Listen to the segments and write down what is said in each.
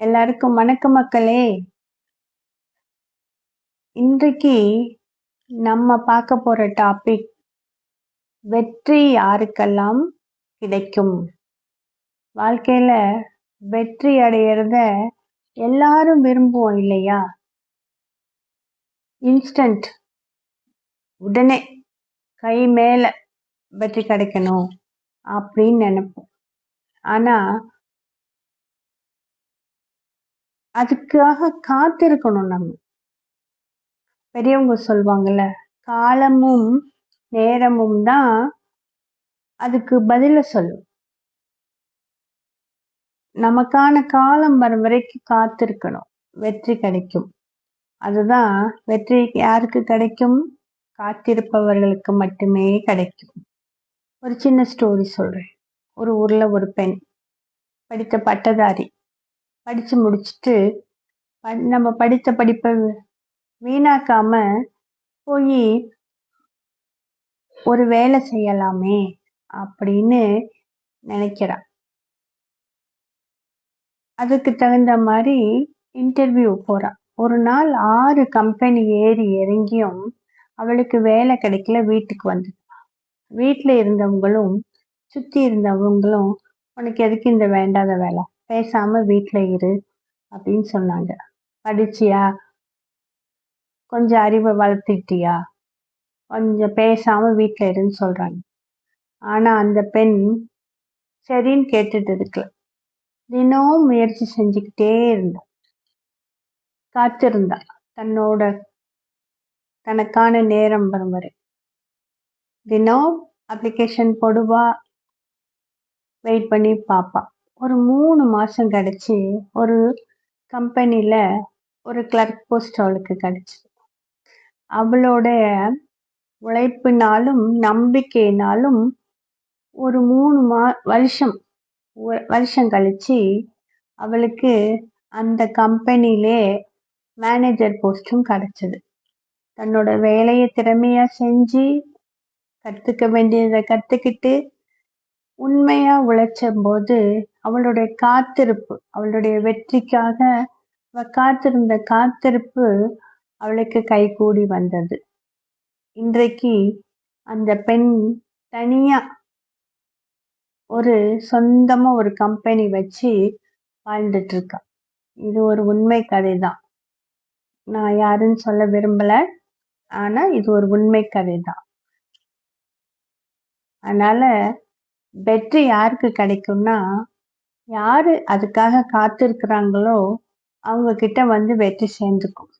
எல்லாருக்கும் வணக்க மக்களே. இன்றைக்கு நம்ம பார்க்க போற டாபிக் வெற்றி யாருக்கெல்லாம் கிடைக்கும்? வாழ்க்கையில வெற்றி அடையிறத எல்லாரும் விரும்புவோம் இல்லையா? இன்ஸ்டன்ட் உடனே கை மேல வெற்றி கிடைக்கணும் அப்படின்னு நினைப்போம். ஆனா அதுக்காக காத்திருக்கணும் நம்ம. பெரியவங்க சொல்லுவாங்கல்ல காலமும் நேரமும் தான் அதுக்கு பதில சொல்லும். நமக்கான காலம் வரும் வரைக்கும் காத்திருக்கணும். வெற்றி கிடைக்கும். அதுதான் வெற்றி யாருக்கு கிடைக்கும்? காத்திருப்பவர்களுக்கு மட்டுமே கிடைக்கும். ஒரு சின்ன ஸ்டோரி சொல்றேன். ஒரு ஊர்ல ஒரு பெண் படித்த பட்டதாரி படிச்சு முடிச்சுட்டு ப- நம்ம படித்த படிப்பை வீணாக்காம போய் ஒரு வேலை செய்யலாமே அப்படின்னு நினைக்கிறா. அதுக்கு தகுந்த மாதிரி இன்டர்வியூ போறா. ஒரு நாள் ஆறு கம்பெனி ஏறி இறங்கியும் அவளுக்கு வேலை கிடைக்கல வீட்டுக்கு வந்து. வீட்டில் இருந்தவங்களும் சுற்றி இருந்தவங்களும் உனக்கு எதுக்கு இந்த வேண்டாத வேலை? பேசாம வீட்டில் இரு அப்படின்னு சொன்னாங்க. படிச்சியா? கொஞ்சம் அறிவை வளர்த்துக்கிட்டியா கொஞ்சம் பேசாம வீட்டில் இருன்னு சொல்கிறாங்க ஆனால் அந்த பெண் சரின்னு கேட்டுட்டு இருக்கல. தினம் முயற்சி செஞ்சுக்கிட்டே இருந்தா. காத்திருந்தா. தன்னோட தனக்கான நேரம் வரும் வரை. தினம் அப்ளிகேஷன் போடுவா. வெயிட் பண்ணி பார்ப்பா ஒரு மூணு மாதம் கழிச்சு ஒரு கம்பெனியில் ஒரு கிளர்க் போஸ்ட் அவளுக்கு கிடச்சி அவளோட உழைப்பினாலும் நம்பிக்கையினாலும் ஒரு மூணு மா வருஷம் ஒ- வருஷம் கழிச்சு அவளுக்கு அந்த கம்பெனிலே மேனேஜர் போஸ்டும் கிடச்சிது. தன்னோட வேலையை திறமையாக செஞ்சு கற்றுக்க வேண்டியதை கற்றுக்கிட்டு உண்மையாக உழைச்ச போது அவளுடைய காத்திருப்பு அவளுடைய வெற்றிக்காக அவ காத்திருந்த காத்திருப்பு அவளுக்கு கைகூடி வந்தது. இன்றைக்கு அந்த பெண் தனியா ஒரு சொந்தமா ஒரு கம்பெனி வச்சு வாழ்ந்துட்டு இருக்கா இது ஒரு உண்மை கதை தான் நான் யாருன்னு சொல்ல விரும்பல ஆனா இது ஒரு உண்மை கதை தான் அதனால வெற்றி யாருக்கு கிடைக்கும்னா யாரு அதுக்காக காத்திருக்கிறாங்களோ அவங்க கிட்ட வந்து வெற்றி சேர்ந்துக்கும்.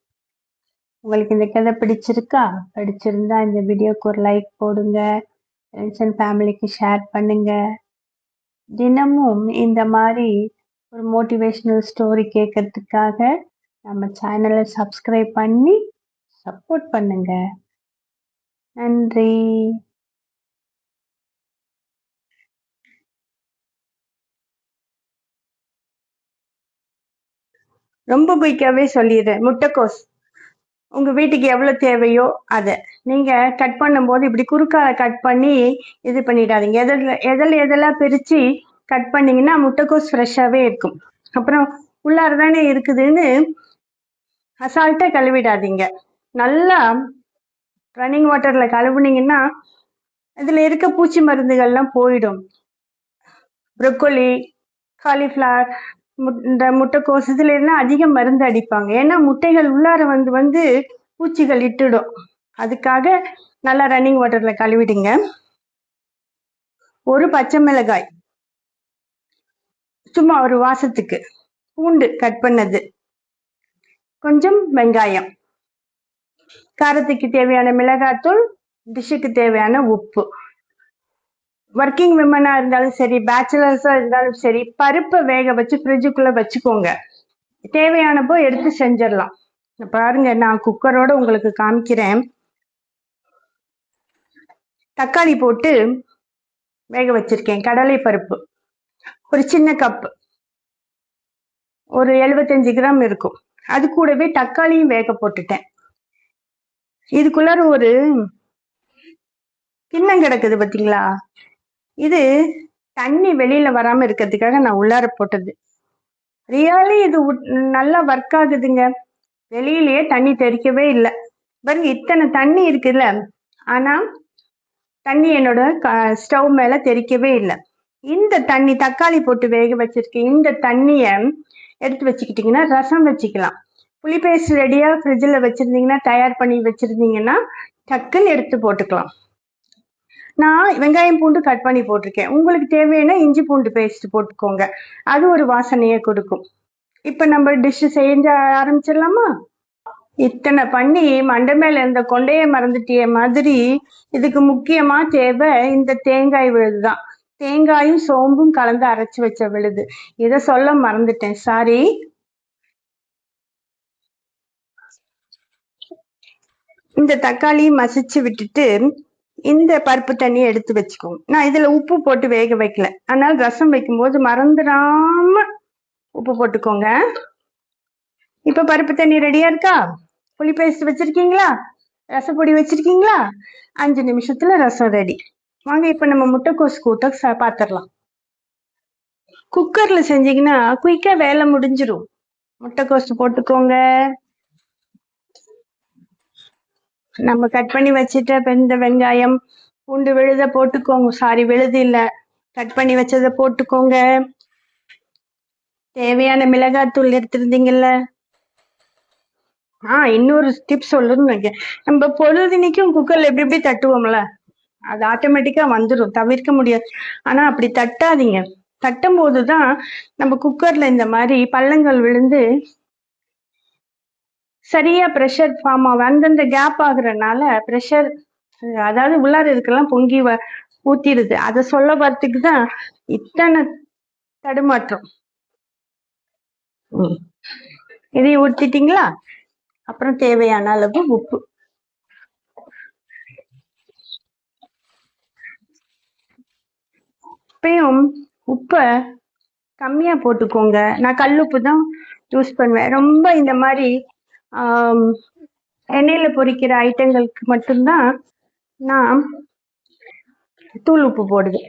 உங்களுக்கு இந்த கதை பிடிச்சிருக்கா? பிடிச்சிருந்தா இந்த வீடியோக்கு ஒரு லைக் போடுங்க. ஃப்ரெண்ட்ஸ் அண்ட் ஃபேமிலிக்கு ஷேர் பண்ணுங்க. தினமும் இந்த மாதிரி ஒரு மோட்டிவேஷ்னல் ஸ்டோரி கேட்கறதுக்காக நம்ம சேனலை சப்ஸ்கிரைப் பண்ணி சப்போர்ட் பண்ணுங்க. நன்றி. ரொம்ப குயிக்காவே சொல்லிடுறேன் முட்டைக்கோஸ். உங்க வீட்டுக்கு எவ்வளவு தேவையோ அதை. நீங்க கட் பண்ணும்போது இப்படி குறுக்கால கட் பண்ணி இது பண்ணிடாதீங்க. எதில் எதில் எதெல்லாம் பிரிச்சு கட் பண்ணீங்கன்னா முட்டைக்கோஸ் ஃப்ரெஷ்ஷாவே இருக்கும். அப்புறம் உள்ளார தானே இருக்குதுன்னு அசால்ட்டா கழுவிடாதீங்க. நல்லா ரன்னிங் வாட்டர்ல கழுவுனீங்கன்னா இதுல இருக்க பூச்சி மருந்துகள்லாம் போயிடும். ப்ரொக்கோலி காலிஃப்ளவர் இந்த முட்டைக்கோஸ் இதுல எல்லாம் மருந்து அடிப்பாங்க. ஏன்னா முட்டைகள் உள்ளார வந்து வந்து பூச்சிகள் இட்டுடும். அதுக்காக நல்லா ரன்னிங் வாட்டர்ல கழுவிடுங்க. ஒரு பச்சை மிளகாய். சும்மா ஒரு வாசத்துக்கு பூண்டு கட் பண்ணது. கொஞ்சம் வெங்காயம். காரத்துக்கு தேவையான மிளகாத்தூள் டிஷ்ஷுக்கு தேவையான உப்பு. ஒர்க்கிங் விமனா இருந்தாலும் சரி பேச்சுலர்ஸா இருந்தாலும் சரி பருப்பை வேக வச்சு ஃப்ரிட்ஜுக்குள்ள வச்சுக்கோங்க. தேவையானப்போ எடுத்து செஞ்சிடலாம். பாருங்க நான் குக்கரோட உங்களுக்கு காமிக்கிறேன். தக்காளி போட்டு வேக வச்சிருக்கேன் கடலை பருப்பு. ஒரு சின்ன கப் ஒரு 75 கிராம் இருக்கும். அது கூடவே தக்காளியும் வேக போட்டுட்டேன். இதுக்குள்ளார ஒரு கிண்ணம் கிடக்குது பாத்தீங்களா? இது தண்ணி வெளியில வராம இருக்கிறதுக்காக நான் உள்ளார போட்டது. ரியலி இது உட்- நல்லா ஒர்க் ஆகுதுங்க. வெளியிலயே தண்ணி தெரிக்கவே இல்லை. பாருங்க இத்தனை தண்ணி இருக்குல்ல. ஆனா தண்ணி என்னோட ஸ்டவ் மேல தெரிக்கவே இல்லை. இந்த தண்ணி தக்காளி போட்டு வேக வச்சிருக்கேன் இந்த தண்ணிய எடுத்து வச்சுக்கிட்டீங்கன்னா ரசம் வச்சுக்கலாம். புளி பேஸ்ட் ரெடியா ஃப்ரிட்ஜில் வச்சிருந்தீங்கன்னா தயார் பண்ணி வச்சிருந்தீங்கன்னா டக்குன்னு எடுத்து போட்டுக்கலாம். நான் வெங்காயம் பூண்டு கட் பண்ணி போட்டிருக்கேன். உங்களுக்கு தேவையான இஞ்சி பூண்டு பேஸ்ட் போட்டுக்கோங்க. அது ஒரு வாசனையை கொடுக்கும். இப்போ நம்ம டிஷ்ஷு செஞ்ச ஆரம்பிச்சிடலாமா? இத்தனை பண்ணி மண்டை மேல இருந்த கொண்டையை மறந்துட்டிய மாதிரி இதுக்கு முக்கியமா தேவை இந்த தேங்காய் விழுது தான் தேங்காயும் சோம்பும் கலந்து அரைச்சு வச்ச விழுது. இதை சொல்ல மறந்துட்டேன். சாரி இந்த தக்காளி மசிச்சு விட்டுட்டு இந்த பருப்பு தண்ணியை எடுத்து வச்சுக்கோங்க. நான் இதுல உப்பு போட்டு வேக வைக்கல. அதனால ரசம் வைக்கும்போது மறந்துடாம உப்பு போட்டுக்கோங்க. இப்ப பருப்பு தண்ணி ரெடியா இருக்கா? புளி பேஸ்ட் வச்சிருக்கீங்களா? ரசப்பொடி வச்சிருக்கீங்களா? அஞ்சு நிமிஷத்துல ரசம் ரெடி வாங்க இப்ப நம்ம முட்டைக்கோஸ் கூட்ட பாத்திரலாம். குக்கர்ல செஞ்சீங்கன்னா குயிக்கா வேலை முடிஞ்சிரும். முட்டைக்கோஸ் போட்டுக்கோங்க. நம்ம கட் பண்ணி வச்சுட்ட வெந்த வெங்காயம் பூண்டு விழுத போட்டுக்கோங்க. சாரி விழுது இல்லை. கட் பண்ணி வச்சதை போட்டுக்கோங்க. தேவையான மிளகாத்தூள் எடுத்திருந்தீங்கல்ல? ஆ இன்னொரு டிப் சொல்லணும்னு நம்ம பொழுதுனைக்கும் குக்கர்ல எப்படி எப்படி தட்டுவோம்ல? அது ஆட்டோமேட்டிக்கா வந்துடும் தவிர்க்க முடியாது. ஆனா அப்படி தட்டாதீங்க. தட்டும் போதுதான் நம்ம குக்கர்ல இந்த மாதிரி பள்ளங்கள் விழுந்து சரியா ப்ரெஷர் ஃபார்ம் ஆகும் அந்தந்த கேப் ஆகுறதுனால ப்ரெஷர் அதாவது உள்ளார இருக்கலாம் பொங்கி வ ஊத்திடுது அதை சொல்ல வரத்துக்கு தான் இத்தனை தடுமாற்றம். இதையும் ஊத்திட்டீங்களா? அப்புறம் தேவையான அளவு உப்பு. இப்பயும் உப்பை கம்மியா போட்டுக்கோங்க. நான் கல்லுப்பு தான் யூஸ் பண்ணுவேன். ரொம்ப இந்த மாதிரி எண்ணெயில பொரிக்கிற ஐட்டங்களுக்கு மட்டும்தான் நான் தூள் உப்பு போடுது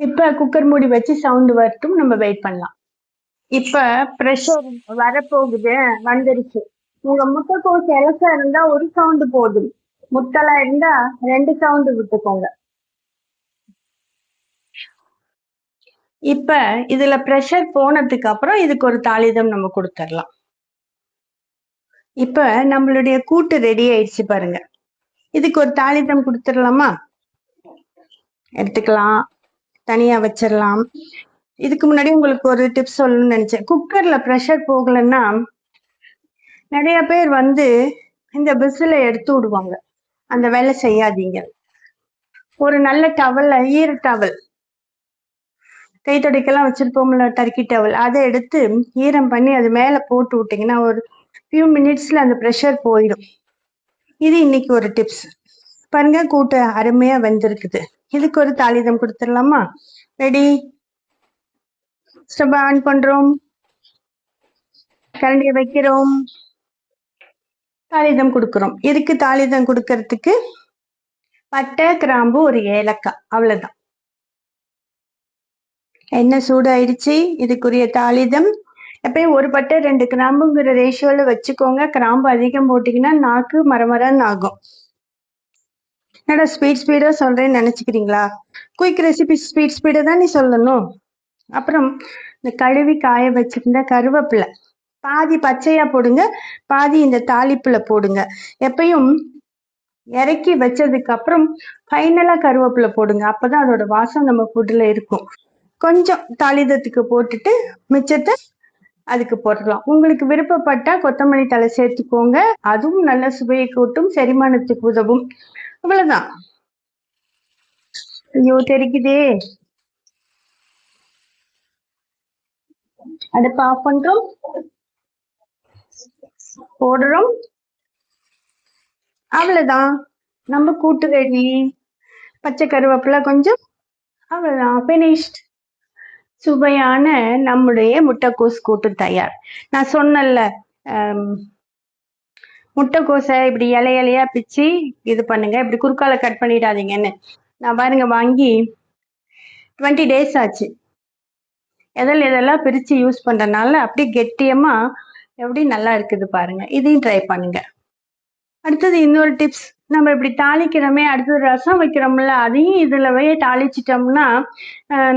இப்ப குக்கர் மூடி வச்சு சவுண்டு வரட்டும் நம்ம வெயிட் பண்ணலாம். இப்ப ப்ரெஷர் வரப்போகுது வந்துருச்சு. உங்க முட்டைக்கோஸ் இலசா இருந்தா ஒரு சவுண்டு போதும். முட்டலா இருந்தா ரெண்டு சவுண்டு விட்டுக்கோங்க. இப்ப இதுல ப்ரெஷர் போனதுக்கு அப்புறம் இதுக்கு ஒரு தாளிதம் நம்ம கொடுத்துடலாம். இப்ப நம்மளுடைய கூட்டு ரெடி ஆயிடுச்சு பாருங்க. இதுக்கு ஒரு தாளிதம் கொடுத்துடலாமா? எடுத்துக்கலாம். தனியா வச்சிடலாம். இதுக்கு முன்னாடி உங்களுக்கு ஒரு டிப்ஸ் சொல்லணும்னு நினைச்சேன். குக்கர்ல ப்ரெஷர் போகலன்னா நிறைய பேர் வந்து இந்த பிசில எடுத்து விடுவாங்க. அந்த வேலை செய்யாதீங்க. ஒரு நல்ல டவல் ஈர டவல் கை துடைக்கெல்லாம் வச்சிருப்போம்ல டர்க்கி டவல் அதை எடுத்து ஈரம் பண்ணி அது மேல போட்டு விட்டீங்கன்னா ஒரு ஃபியூ மினிட்ஸ்ல அந்த ப்ரெஷர் போயிடும். இது இன்னைக்கு ஒரு டிப்ஸ் பாருங்க கூட்டு அருமையா வெந்திருக்குது. இதுக்கு ஒரு தாளிதம் கொடுத்துடலாமா? ரெடி ஸ்டவ் ஆன் பண்றோம். கரண்டியை வைக்கிறோம். தாளிதம் கொடுக்குறோம். இதுக்கு தாளிதம் கொடுக்கறதுக்கு பட்டை கிராம்பு ஒரு ஏலக்காய். அவ்வளவுதான். எண்ணெய் சூடு ஆயிடுச்சு இதுக்குரிய தாளிதம். எப்பயும் ஒரு பட்டை ரெண்டு கிராம்புங்கிற ரேஷியோல வச்சுக்கோங்க. கிராம்பு அதிகம் போட்டிங்கன்னா நாக்கு மரமரன்னு ஆகும். என்னடா ஸ்பீட் ஸ்பீடாக சொல்றேன்னு நினச்சிக்கிறீங்களா? குயிக் ரெசிபி ஸ்பீட் ஸ்பீடை தான் நீ சொல்லணும். அப்புறம் இந்த கழுவி காய வச்சுருந்த கருவேப்பிலை. பாதி பச்சையா போடுங்க பாதி இந்த தாளிப்பில் போடுங்க. எப்பயும் இறக்கி வச்சதுக்கு அப்புறம் கருவேப்பிலை போடுங்க. அப்போதான் அதோட வாசம் நம்ம ஃபுட்டில் இருக்கும். கொஞ்சம் தாளிதத்துக்கு போட்டுட்டு மிச்சத்தை அதுக்கு போடலாம் உங்களுக்கு விருப்பப்பட்டா கொத்தமல்லி தலை சேர்த்துக்கோங்க. அதுவும் நல்ல சுவையை கூட்டும் செரிமானத்துக்கு உதவும். அவ்வளவுதான். ஐயோ தெரிக்குதே. அடுப்பு ஆஃப் பண்றோம் போடுறோம். அவ்வளவுதான். நம்ம கூட்டு ரெடி பச்சை கருவேப்பில கொஞ்சம். அவ்வளவுதான். finished. சுவையான நம்முடைய முட்டைக்கோஸ் கூட்டு தயார். நான் சொன்னேன்ல முட்டைக்கோஸை இப்படி இலை இலையா பிச்சு இது பண்ணுங்க இப்படி குறுக்கால கட் பண்ணிடாதீங்கன்னு. நான் பாருங்க வாங்கி டுவெண்ட்டி டேஸ் ஆச்சு. எதில் எதெல்லாம் பிரித்து யூஸ் பண்ணுறதுனால அப்படியே கெட்டியமாக எப்படி நல்லா இருக்குது பாருங்க. இதையும் ட்ரை பண்ணுங்கள் அடுத்தது இன்னொரு டிப்ஸ் நம்ம இப்படி தாளிக்கிறோமே அடுத்தது ரசம் வைக்கிறோம்ல அதையும் இதுலவே தாளிச்சிட்டோம்னா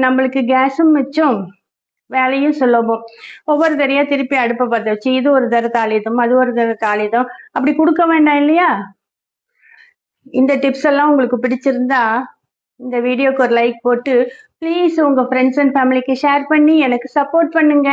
நம்மளுக்கு கேஸும் மிச்சம். வேலையும் சுலபம். ஒவ்வொரு தடையா திருப்பி அடுப்பை பற்ற வச்சு இது ஒரு தடவை தாளிதம் அது ஒரு தடவை தாளிதம் அப்படி கொடுக்க வேண்டாம் இல்லையா? இந்த டிப்ஸ் எல்லாம் உங்களுக்கு பிடிச்சிருந்தா இந்த வீடியோக்கு ஒரு லைக் போட்டு ப்ளீஸ் உங்க ஃப்ரெண்ட்ஸ் அண்ட் ஃபேமிலிக்கு ஷேர் பண்ணி எனக்கு சப்போர்ட் பண்ணுங்க.